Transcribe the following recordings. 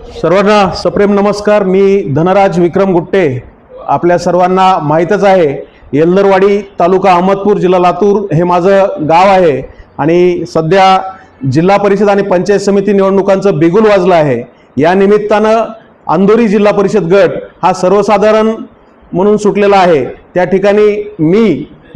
सर्वांना सप्रेम नमस्कार. मी धनराज विक्रम गुट्टे. आपल्या सर्वांना माहीतच आहे येल्दरवाडी तालुका अहमदपूर जिल्हा लातूर हे माझं गाव आहे आणि सध्या जिल्हा परिषद आणि पंचायत समिती निवडणुकांचं बिगुल वाजलं आहे. या निमित्तानं अंदोरी जिल्हा परिषद गट हा सर्वसाधारण म्हणून सुटलेला आहे. त्या ठिकाणी मी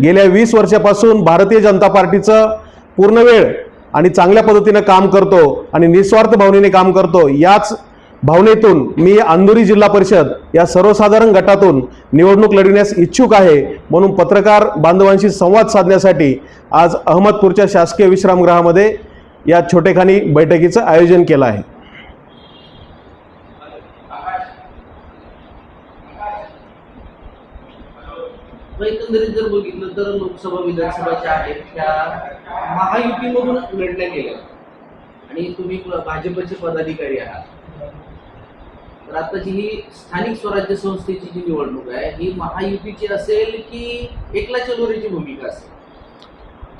गेल्या वीस वर्षापासून भारतीय जनता पार्टीचं पूर्ण वेळ आणि चांगल्या पद्धतीनं काम करतो आणि निस्वार्थ भावनेने काम करतो. याच भावनेतून मी अंदुरी जिल्हा परिषद या सर्वसाधारण गटातून निवडणूक लढविण्यास इच्छुक आहे म्हणून पत्रकार बांधवांशी संवाद साधण्यासाठी आज अहमदपूरच्या शासकीय विश्रामगृहामध्ये या छोटेखानी बैठकीचं आयोजन केलं आहे. एकंदरीत जर बघितलं तर लोकसभा विधानसभाच्या आहेत त्या महायुतीमधून लढल्या गेल्या. आणि तुम्ही भाजपचे पदाधिकारी आहात. तर आताची ही स्थानिक स्वराज्य संस्थेची जी निवडणूक आहे ही महायुतीची असेल की एकला चलोरीची भूमिका असेल?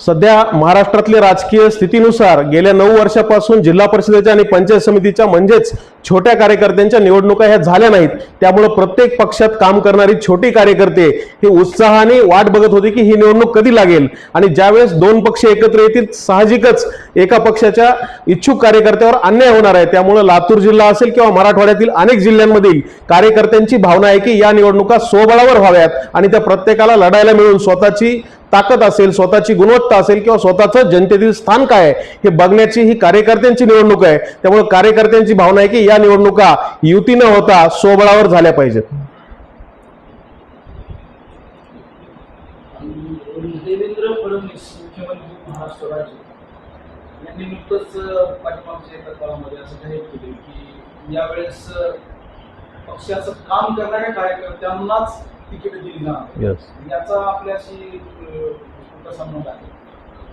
सध्या महाराष्ट्रातल्या राजकीय स्थितीनुसार गेल्या नऊ वर्षापासून जिल्हा परिषदेच्या आणि पंचायत समितीच्या म्हणजेच छोट्या कार्यकर्त्यांच्या निवडणुका ह्या झाल्या नाहीत. त्यामुळे प्रत्येक पक्षात काम करणारी छोटी कार्यकर्ते हे उत्साहाने वाट बघत होते की ही निवडणूक कधी लागेल. आणि ज्यावेळेस दोन पक्ष एकत्र येतील साहजिकच एका पक्षाच्या इच्छुक कार्यकर्त्यावर अन्याय होणार आहे. त्यामुळे लातूर जिल्हा असेल किंवा मराठवाड्यातील अनेक जिल्ह्यांमधील कार्यकर्त्यांची भावना आहे की या निवडणुका स्वबळावर व्हाव्यात आणि त्या प्रत्येकाला लढायला मिळून स्वतःची ताकद असेल स्वतःची गुणवत्ता असेल किंवा स्वतःचं जनतेतील स्थान काय आहे हे बघण्याची ही कार्यकर्त्यांची निवडणूक आहे. त्यामुळे कार्यकर्त्यांची भावना आहे की या निवडणुका युती न होता स्वबळावर झाल्या पाहिजेत. देवेंद्र फडणवीस मुख्यमंत्री महाराष्ट्र राज्य. यांनी नुकतंच अ, पाठीमागच्या एका काळामध्ये असं जाहीर केले की यावेळेस पक्षाचं काम करणाऱ्या कार्यकर्त्यांनाच तिकीट दिली जाणार. याचा आपल्याशी संबंध आहे.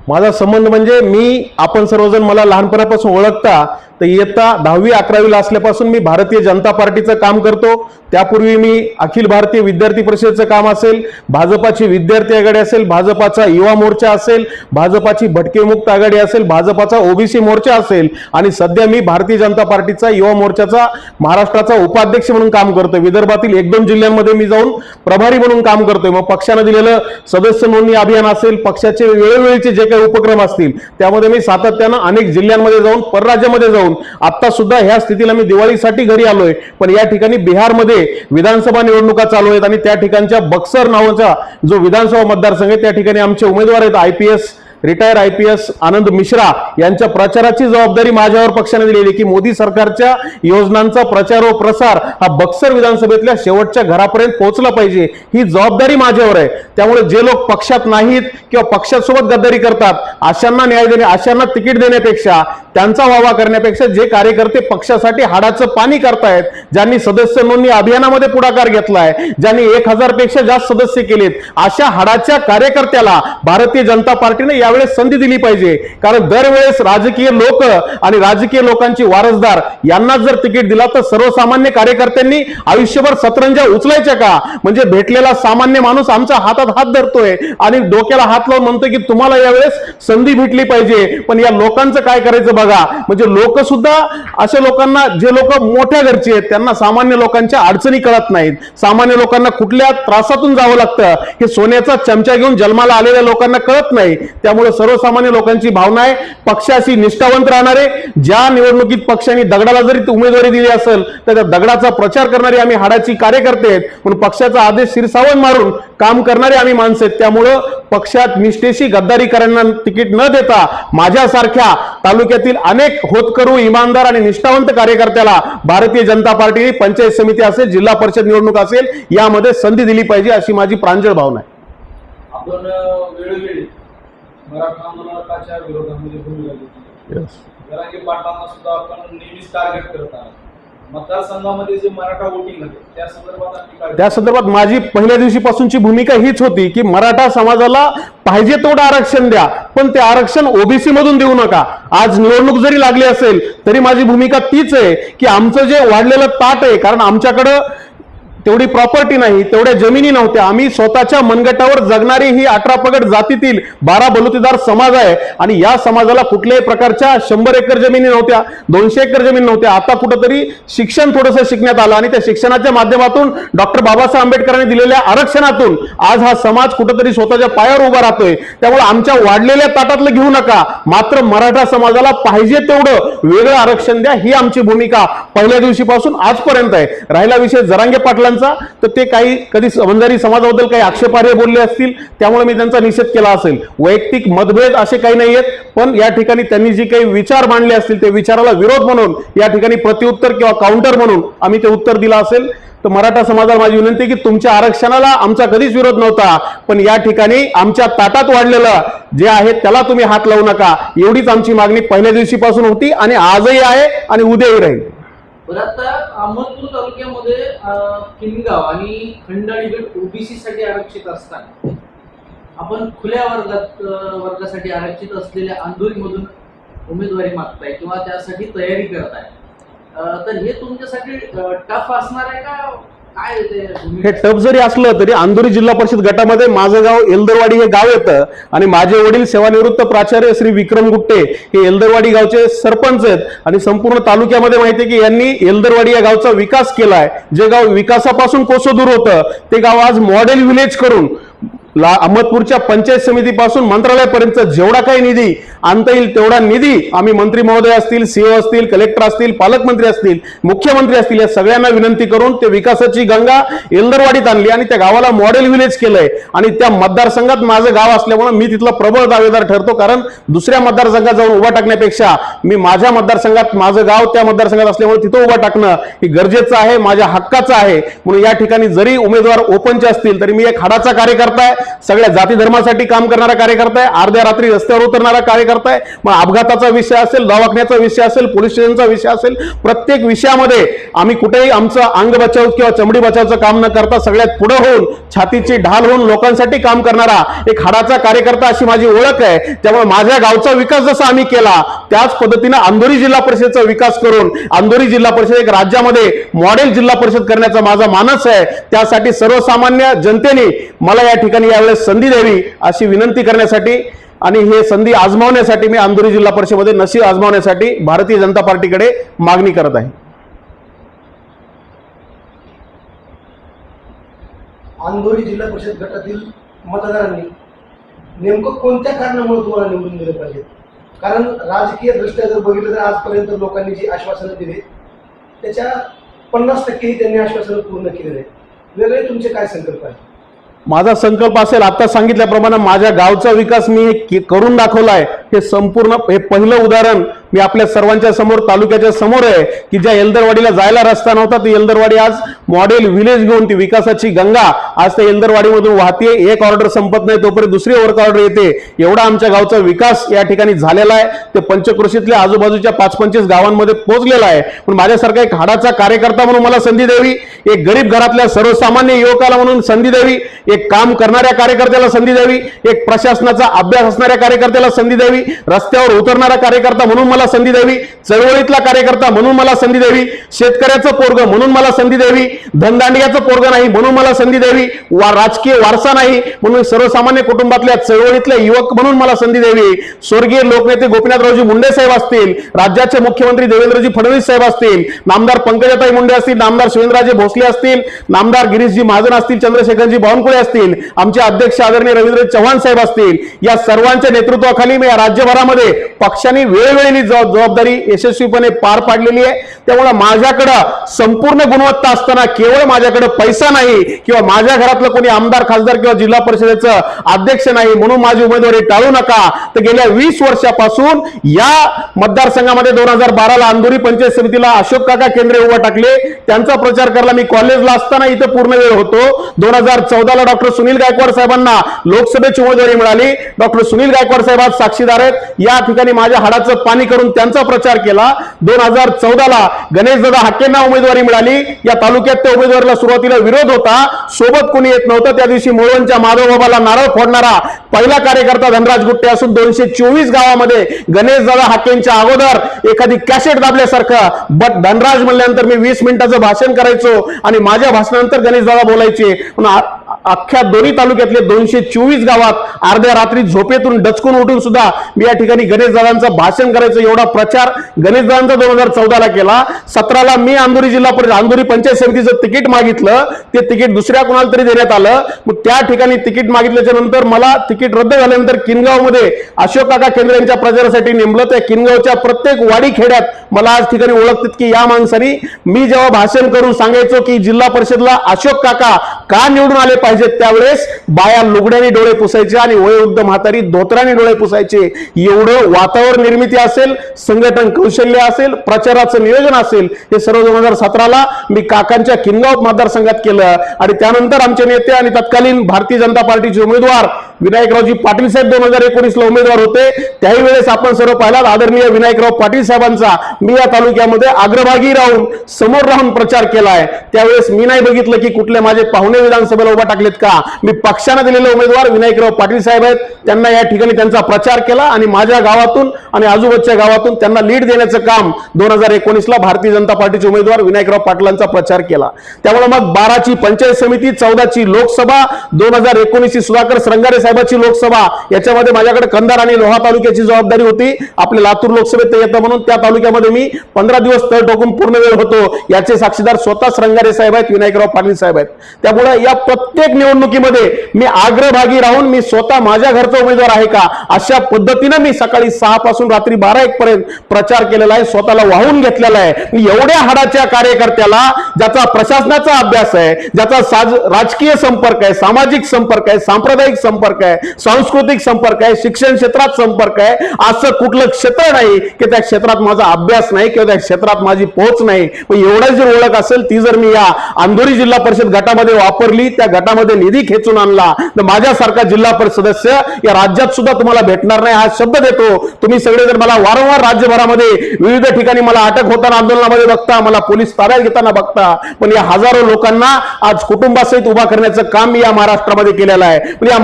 माझा संबंध म्हणजे मी आपण सर्वजण मला लहानपणापासून ओळखता तर इयत्ता दहावी अकरावीला असल्यापासून मी भारतीय जनता पार्टीचं काम करतो. त्यापूर्वी मी अखिल भारतीय विद्यार्थी परिषदेचं काम असेल भाजपाची विद्यार्थी आघाडी असेल भाजपाचा युवा मोर्चा असेल भाजपाची भटकेमुक्त आघाडी असेल भाजपाचा ओबीसी मोर्चा असेल आणि सध्या मी भारतीय जनता पार्टीचा युवा मोर्चाचा महाराष्ट्राचा उपाध्यक्ष म्हणून काम करतोय. विदर्भातील एक दोन जिल्ह्यांमध्ये मी जाऊन प्रभारी म्हणून काम करतोय. मग पक्षानं दिलेलं सदस्य नोंदणी अभियान असेल पक्षाचे वेळोवेळीचे जे काही उपक्रम असतील त्यामध्ये मी सातत्यानं अनेक जिल्ह्यांमध्ये जाऊन परराज्यामध्ये जाऊन आता सुद्धा ह्या स्थितीला मी दिवाळीसाठी घरी आलोय. पण या ठिकाणी बिहारमध्ये विधानसभा निवडणुका चालू आहेत आणि त्या ठिकाणच्या बक्सर नावाचा जो विधानसभा मतदारसंघ आहे त्या ठिकाणी आमचे उमेदवार आहेत I P S retire I P S Anand Mishra. यांच्या प्रचाराची जबाबदारी माझ्यावर पक्षाने दिलेली की मोदी सरकारच्या योजनांचा प्रचार व प्रसार हा बक्सर विधानसभेतल्या शेवटच्या घरापर्यंत पोहोचला पाहिजे. ही जबाबदारी माझ्यावर आहे. त्यामुळे जे लोक पक्षात नाहीत किंवा पक्षासोबत गद्दारी करतात अशांना न्याय देणे अशांना तिकीट देण्यापेक्षा त्यांचा वावा करण्यापेक्षा जे कार्यकर्ते पक्षासाठी हाडाचं पाणी करतायत ज्यांनी सदस्य नोंदणी अभियानामध्ये पुढाकार घेतलाय ज्यांनी एक हजारपेक्षा जास्त सदस्य केलेत अशा हाडाच्या कार्यकर्त्याला भारतीय जनता पार्टीने यावेळेस संधी दिली पाहिजे. कारण दरवेळेस राजकीय लोक आणि राजकीय लोकांची वारसदार यांना जर तिकीट दिला तर सर्वसामान्य कार्यकर्त्यांनी आयुष्यभर सतरंजा उचलायच्या का? म्हणजे भेटलेला सामान्य माणूस आमच्या हातात हात धरतोय आणि डोक्याला हात लावून म्हणतोय की तुम्हाला यावेळेस संधी भेटली पाहिजे. पण या लोकांचं काय करायचं बघा? म्हणजे लोक सुद्धा अशा लोकांना जे लोक मोठ्या घरचे आहेत त्यांना सामान्य लोकांच्या अडचणी कळत नाहीत. सामान्य लोकांना कुठल्या त्रासातून जावं लागतं? हे सोन्याचा चमचा घेऊन जन्माला आलेल्या लोकांना कळत नाही. त्यामुळे सर्वसामान्य लोकांची भावना आहे पक्षाशी निष्ठावंत राहणारे ज्या निवडणुकीत पक्षाने दगडाला जरी उमेदवारी दिली असेल तर त्या दगडाचा प्रचार करणारे आम्ही हाडाची कार्यकर्ते आहेत. म्हणून पक्षाचा आदेश शिरसावण मारून काम करणारे आम्ही माणसं आहेत. त्यामुळं पक्षात निष्ठेशी गद्दारी करण्याना तिकीट न देता माझ्यासारख्या तालुक्यातील अनेक होतकरू इमानदार आणि निष्ठावंत कार्यकर्त्याला भारतीय जनता पार्टी पंचायत समिती असेल जिल्हा परिषद निवडणूक असेल यामध्ये संधी दिली पाहिजे अशी माझी प्रांजळ भावना आहे. आपण वेळोवेळी मराठा आंदोलनाच्या विरोधामध्ये भूमिका घेतली जरांगे पाटलांना सुद्धा आपण नेहमीच टार्गेट करत आहात. मतदारसंघामध्ये जे मराठा वोटिंग आहे त्या संदर्भात त्या संदर्भात माझी पहिल्या दिवशीपासूनची भूमिका हीच होती की मराठा समाजाला पाहिजे तेवढं आरक्षण द्या पण ते आरक्षण ओबीसी मधून देऊ नका. आज निवडणूक जरी लागली असेल तरी माझी भूमिका तीच आहे की आमचं जे वाढलेलं ताट आहे कारण आमच्याकडं तेवढी प्रॉपर्टी नाही तेवढ्या जमिनी नव्हत्या. आम्ही स्वतःच्या मनगटावर जगणारी ही अठरा पगड जातीतील बारा बलुतेदार समाज आहे. आणि या समाजाला कुठल्याही प्रकारच्या शंभर एकर जमिनी नव्हत्या दोनशे एकर जमीन नव्हत्या. आता कुठंतरी शिक्षण थोडंसं शिकण्यात आलं आणि त्या शिक्षणाच्या माध्यमातून डॉक्टर बाबासाहेब आंबेडकरांनी दिलेल्या आरक्षणातून आज हा समाज कुठंतरी स्वतःच्या पायावर उभा राहतोय. त्यामुळे आमच्या वाढलेल्या ताटातलं घेऊ नका. मात्र मराठा समाजाला पाहिजे तेवढं वेगळं आरक्षण द्या ही आमची भूमिका पहिल्या दिवशीपासून आजपर्यंत आहे. राहिला विषय जरांगे त्यांचा तर ते काही कधी बंजारी समाजाबद्दल काही आक्षेपार्ह बोलले असतील त्यामुळे मी त्यांचा निषेध केला असेल. वैयक्तिक मतभेद असे काही नाही आहेत पण या ठिकाणी त्यांनी जे काही विचार मांडले असतील ते विचाराला विरोध म्हणून या ठिकाणी प्रतिउत्तर किंवा काउंटर म्हणून आम्ही ते उत्तर दिलं असेल. तर मराठा समाजाला माझी विनंती की तुमच्या आरक्षणाला आमचा कधीच विरोध नव्हता पण या ठिकाणी आमच्या ताटात वाढलेलं जे आहे त्याला तुम्ही हात लावू नका. एवढीच आमची मागणी पहिल्या दिवशीपासून होती आणि आजही आहे आणि उद्याही राहील. बरं आता अहमदपूर तालुक्यामध्ये किनगाव आणि खंडाळी गट ओबीसी साठी आरक्षित असताना आपण खुल्या वर्गात वर्गासाठी आरक्षित असलेल्या अंधोरीमधून उमेदवारी मागताय किंवा त्यासाठी तयारी करताय. तर हे तुमच्यासाठी टफ असणार आहे का हे टप जरी असलं तरी अंधुरी जिल्हा परिषद गटामध्ये माझं गाव एल्दरवाडी हे गाव येतं आणि माझे वडील सेवानिवृत्त प्राचार्य श्री विक्रम गुट्टे हे एल्दरवाडी गावचे सरपंच आहेत. आणि संपूर्ण तालुक्यामध्ये माहिती आहे की यांनी एल्दरवाडी या गावचा विकास केलाय. जे गाव विकासापासून कोसो दूर होतं ते गाव आज मॉडेल विलेज करून अहमदपूरच्या पंचायत समितीपासून मंत्रालयापर्यंत जेवढा काही निधी आणता येईल तेवढा निधी आम्ही मंत्री महोदय असतील सीओ असतील कलेक्टर असतील पालकमंत्री असतील मुख्यमंत्री असतील या सगळ्यांना विनंती करून ते विकासाची गंगा एल्दरवाडीत आणली आणि त्या गावाला मॉडेल व्हिलेज केलंय. आणि त्या मतदारसंघात माझं गाव असल्यामुळे मी तिथला प्रबळ दावेदार ठरतो कारण दुसऱ्या मतदारसंघात जाऊन उभा टाकण्यापेक्षा मी माझ्या मतदारसंघात माझं गाव त्या मतदारसंघात असल्यामुळे तिथं उभा टाकणं हे गरजेचं आहे माझ्या हक्काचं आहे. म्हणून या ठिकाणी जरी उमेदवार ओपनचे असतील तरी मी एक हाडाचा कार्यकर्ता आहे सगळ्या जाती धर्मासाठी काम करणारा कार्यकर्ता आहे अर्ध्या रात्री रस्त्यावर उतरणारा कार्यकर्ता करताय. मग अपघाताचा विषय असेल दवाखान्याचा विषय असेल पोलीस स्टेशनचा विषय असेल प्रत्येक विषयामध्ये आम्ही कुठेही आमचं अंग बचाव किंवा चमडी बचावचं काम न करता सगळ्यात पुढे होऊन छातीची ढाल होऊन लोकांसाठी काम करणारा एक हाडाचा कार्यकर्ता अशी माझी ओळख आहे. त्यामुळे माझ्या गावचा विकास जसा आम्ही केला त्याच पद्धतीनं अंधोरी जिल्हा परिषदेचा विकास करून अंधोरी जिल्हा परिषद एक राज्यामध्ये मॉडेल जिल्हा परिषद करण्याचा माझा मानस आहे. त्यासाठी सर्वसामान्य जनतेने मला या ठिकाणी यावेळेस संधी द्यावी अशी विनंती करण्यासाठी आणि हे संधी आजमावण्यासाठी मी अंधोरी जिल्हा परिषदेमध्ये नशीब आजमावण्यासाठी भारतीय जनता पार्टीकडे मागणी करत आहे. अंधोरी जिल्हा परिषद गटातील मतदारांनी नेमकं कोणत्या कारणामुळे तुम्हाला निवडून दिलं पाहिजे? कारण राजकीय दृष्ट्या जर बघितलं तर आजपर्यंत लोकांनी जी आश्वासनं दिली त्याच्या पन्नास टक्केही त्यांनी आश्वासनं पूर्ण केलेले आहेत. वेगळे तुमचे काय संकल्प आहेत? माझा संकल्प असेल आता सांगितल्याप्रमाणे माझ्या गावचा विकास मी करून दाखवला आहे हे संपूर्ण हे पहिलं उदाहरण मी आपल्या सर्वांच्या समोर तालुक्याच्या समोर आहे की ज्या येलदरवाडीला जायला रस्ता नव्हता ती येलदरवाडी आज मॉडेल विलेज घेऊन ती विकासाची गंगा आज त्या येलदरवाडीमधून वाहते एक ऑर्डर संपत नाही तोपर्यंत दुसरी वर्क ऑर्डर येते. एवढा आमच्या गावचा विकास या ठिकाणी झालेला आहे. ते पंचक्रोशीतल्या आजूबाजूच्या पाच पंचवीस गावांमध्ये पोहोचलेला आहे. पण माझ्यासारखा एक हाडाचा कार्यकर्ता म्हणून मला संधी द्यावी एक गरीब घरातल्या सर्वसामान्य युवकाला म्हणून संधी द्यावी एक काम करणाऱ्या कार्यकर्त्याला संधी द्यावी एक प्रशासनाचा अभ्यास असणाऱ्या कार्यकर्त्याला संधी द्यावी रस्त्यावर उतरणारा कार्यकर्ता म्हणून मला संधी द्यावी चळवळीतला कार्यकर्ता म्हणून मला संधी द्यावी शेतकऱ्याचं पोरग म्हणून मला संधी द्यावी धनदांडियाचं पोरग नाही म्हणून मला संधी द्यावी वा राजकीय वारसा नाही म्हणून सर्वसामान्य कुटुंबातल्या चळवळीतल्या युवक म्हणून मला संधी द्यावी. स्वर्गीय लोकनेते गोपीनाथरावजी मुंडे साहेब असतील राज्याचे मुख्यमंत्री देवेंद्रजी फडणवीस साहेब असतील नामदार पंकजाताई मुंडे असतील नामदार शिवेंद्रराजे भोसले असतील नामदार गिरीशजी महाजन असतील चंद्रशेखरजी बावनकुळे असतील आमचे अध्यक्ष आदरणीय रवींद्र चव्हाण साहेब असतील या सर्वांच्या नेतृत्वाखाली मी या राज्यभरामध्ये पक्षाने वेळोवेळी जबाबदारी यशस्वीपणे पार पाडलेली आहे. त्यामुळे माझ्याकडं संपूर्ण गुणवत्ता असताना केवळ माझ्याकडे पैसा नाही किंवा माझ्या घरातलं कोणी आमदार खासदार किंवा जिल्हा परिषदेचं अध्यक्ष नाही म्हणून माझी उमेदवारी टाळू नका. तर गेल्या वीस वर्षापासून या मतदारसंघामध्ये दोन हजार बाराला अंधुरी पंचायत समितीला अशोक काका केंद्रे उभा टाकले. त्यांचा प्रचार करायला मी कॉलेजला असताना इथं पूर्ण वेळ होतो. दोन हजार चौदाला डॉक्टर सुनील गायकवाड साहेबांना लोकसभेची उमेदवारी मिळाली. डॉक्टर सुनील गायकवाड साहेब साक्षीदार आहेत या ठिकाणी माझ्या हाडाचं पाणी करून त्यांचा प्रचार केला. दोन हजार चौदाला गणेशदादा हाकेंना उमेदवारी मिळाली. या तालुक्यात त्या उमेदवारीला सुरुवातीला विरोध होता. सोबत कोणी येत नव्हतं. त्या दिवशी मोळवणच्या माधवबाबाला नारळ फोडणारा पहिला कार्यकर्ता धनराज गुट्टे असून दोनशे चोवीस गावामध्ये गणेशदादा हाकेंच्या अगोदर एखादी कॅसेट दाबल्यासारखं. बट धनराज म्हणल्यानंतर मी वीस मिनिटाचं भाषण करायचो आणि माझ्या भाषणानंतर गणेशदादा बोलायचे. अख्ख्या दोन्ही तालुक्यातले दोनशे चोवीस गावात अर्ध्या रात्री झोपेतून डचकून उठून सुद्धा मी या ठिकाणी गणेशदादांचं भाषण करायचं एवढा प्रचार गणेशदादांचा दोन हजार चौदाला केला. सतराला मी अंधुरी जिल्हा परिषद अंधुरी पंचायत समितीचं तिकीट मागितलं. ते तिकीट दुसऱ्या कोणाला तरी देण्यात आलं. मग त्या ठिकाणी तिकीट मागितल्याच्या नंतर मला तिकीट रद्द झाल्यानंतर किनगावमध्ये अशोक काका केंद्र यांच्या प्रचारासाठी नेमलं. त्या किनगावच्या प्रत्येक वाडी खेड्यात मला आज ठिकाणी ओळखतात की या माणसानी मी जेव्हा भाषण करून सांगायचो की जिल्हा परिषदला अशोक काका का निवडून आले पाहिजे पाहिजेत त्यावेळेस बाया लुगड्याने डोळे पुसायचे आणि वयोवृद्ध म्हातारी धोत्राने डोळे पुसायचे. एवढं वातावरण निर्मिती असेल संघटन कौशल्य असेल प्रचाराचं नियोजन असेल हे सर्व दोन हजार सतराला मी काकांच्या किनगाव मतदारसंघात केलं. आणि त्यानंतर आमचे नेते आणि तत्कालीन भारतीय जनता पार्टीचे उमेदवार विनायकरावजी पाटील साहेब दोन हजार एकोणीसला उमेदवार होते. त्याही वेळेस आपण सर्व पाहिलात. आदरणीय विनायकराव पाटील साहेबांचा मी या तालुक्यामध्ये अग्रभागी राहून समोर राहून प्रचार केला आहे त्यावेळेस मी नाही बघितलं की कुठले माझे पाहुणे विधानसभेला उभा टाकलेत का? मी पक्षाने दिलेले उमेदवार विनायकराव पाटील साहेब आहेत. त्यांना या ठिकाणी त्यांचा प्रचार केला आणि माझ्या गावातून आणि आजूबाजूच्या गावातून त्यांना लीड देण्याचं काम दोन हजार एकोणीसला भारतीय जनता पार्टीचे उमेदवार विनायकराव पाटलांचा प्रचार केला. त्यामुळे मग बाराची पंचायत समिती चौदाची लोकसभा दोन हजार एकोणीस ची सुधाकर श्रंगारे साहेबाची लोकसभा याच्यामध्ये माझ्याकडे कंधार आणि लोहा तालुक्याची जबाबदारी होती. आपल्या लातूर लोकसभेत येतं म्हणून त्या तालुक्यामध्ये मी पंधरा दिवस तळ टोकून पूर्ण वेळ होतो. याचे साक्षीदार स्वतः श्रंगारे साहेब आहेत विनायकराव पाटील साहेब आहेत. त्यामुळे या प्रत्येक निवडणुकीमध्ये मी आग्रभागी राहून मी स्वतः माझ्या घरचा उमेदवार आहे का अशा पद्धतीनं मी सकाळी सहा पासून रात्री बारा एक पर्यंत प्रचार केलेला आहे स्वतःला वाहून घेतलेला आहे. मी एवढ्या हाडाच्या कार्यकर्त्याला ज्याचा प्रशासनाचा अभ्यास आहे ज्याचा साज राजकीय संपर्क आहे सामाजिक संपर्क आहे सांप्रदायिक संपर्क आहे सांस्कृतिक संपर्क आहे शिक्षण क्षेत्रात संपर्क आहे. असं कुठलं क्षेत्र नाही की त्या क्षेत्रात माझा अभ्यास नाही किंवा त्या क्षेत्रात माझी पोहोच नाही. पण एवढं जर ओळख असेल ती जर मी या अंधोरी जिल्हा परिषद गटामध्ये वापरली त्या गटामध्ये निधी खेचून आणला तर माझ्यासारखा जिल्हा परिषद सदस्य या राज्यात सुद्धा तुम्हाला भेटणार नाही. हा शब्द देतो. तुम्ही सगळे जर मला वारंवार राज्यभरामध्ये विविध ठिकाणी मला अटक होताना आंदोलनामध्ये बघता मला पोलीस ताब्यात घेताना बघता पण या हजारो लोकांना आज कुटुंबासहित उभा करण्याचं काम मी या महाराष्ट्रामध्ये केलेलं आहे. पण या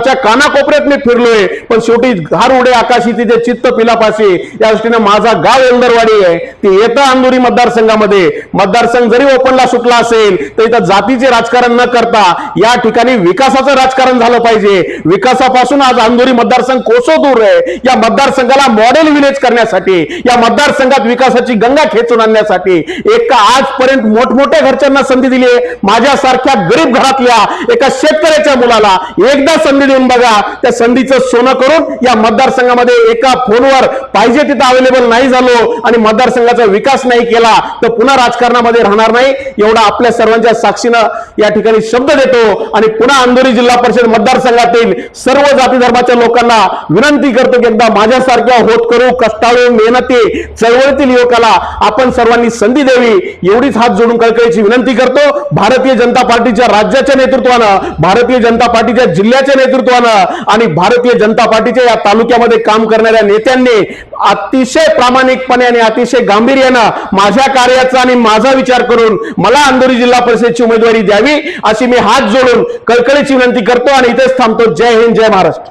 महाराष्ट्राच्या कानाकोपऱ्यात मी फिरलोय. पण शेवटी घार उडे आकाशी तिथे चित्त पिलापाशी या दृष्टीने माझा गाव एल्दरवाडी आहे. ते येतं अंधुरी मतदारसंघामध्ये. मतदारसंघ जरी ओपनला सुटला असेल तर इथं जातीचे राजकारण न करता या ठिकाणी विकासाचं राजकारण झालं पाहिजे. विकासापासून आज अंधुरी मतदारसंघ कोसो दूर आहे. या मतदारसंघाला मॉडेल विलेज करण्यासाठी या मतदारसंघात विकासाची गंगा खेचून आणण्यासाठी एका आजपर्यंत मोठमोठ्या घरच्यांना संधी दिली आहे. माझ्यासारख्या गरीब घरातल्या एका शेतकऱ्याच्या मुलाला एकदा संधी संधी देऊन बघा. त्या संधीचं सोनं करून या मतदारसंघामध्ये एका फोनवर पाहिजे तिथं अवेलेबल नाही झालो आणि मतदारसंघाचा विकास नाही केला तर पुन्हा राजकारणामध्ये राहणार नाही. एवढा आपल्या सर्वांच्या साक्षीनं या ठिकाणी शब्द देतो आणि पुन्हा अंधोरी जिल्हा परिषद मतदारसंघातील सर्व जाती धर्माच्या लोकांना विनंती करतो की एकदा माझ्यासारख्या होत करू कष्टाळू मेहनती चळवळीतील युवकाला आपण सर्वांनी संधी द्यावी. एवढीच हात जोडून कळकळीची विनंती करतो. भारतीय जनता पार्टीच्या राज्याच्या नेतृत्वानं भारतीय जनता पार्टीच्या जिल्ह्याच्या नेतृत्वानं आणि भारतीय जनता पार्टीच्या या तालुक्यामध्ये काम करणाऱ्या नेत्यांनी अतिशय प्रामाणिकपणे आणि अतिशय गांभीर्यानं माझ्या कार्याचा आणि माझा विचार करून मला अंधोरी जिल्हा परिषदेची उमेदवारी द्यावी अशी मी हात जोडून कळकळीची विनंती करतो आणि इथेच थांबतो. जय हिंद जय महाराष्ट्र.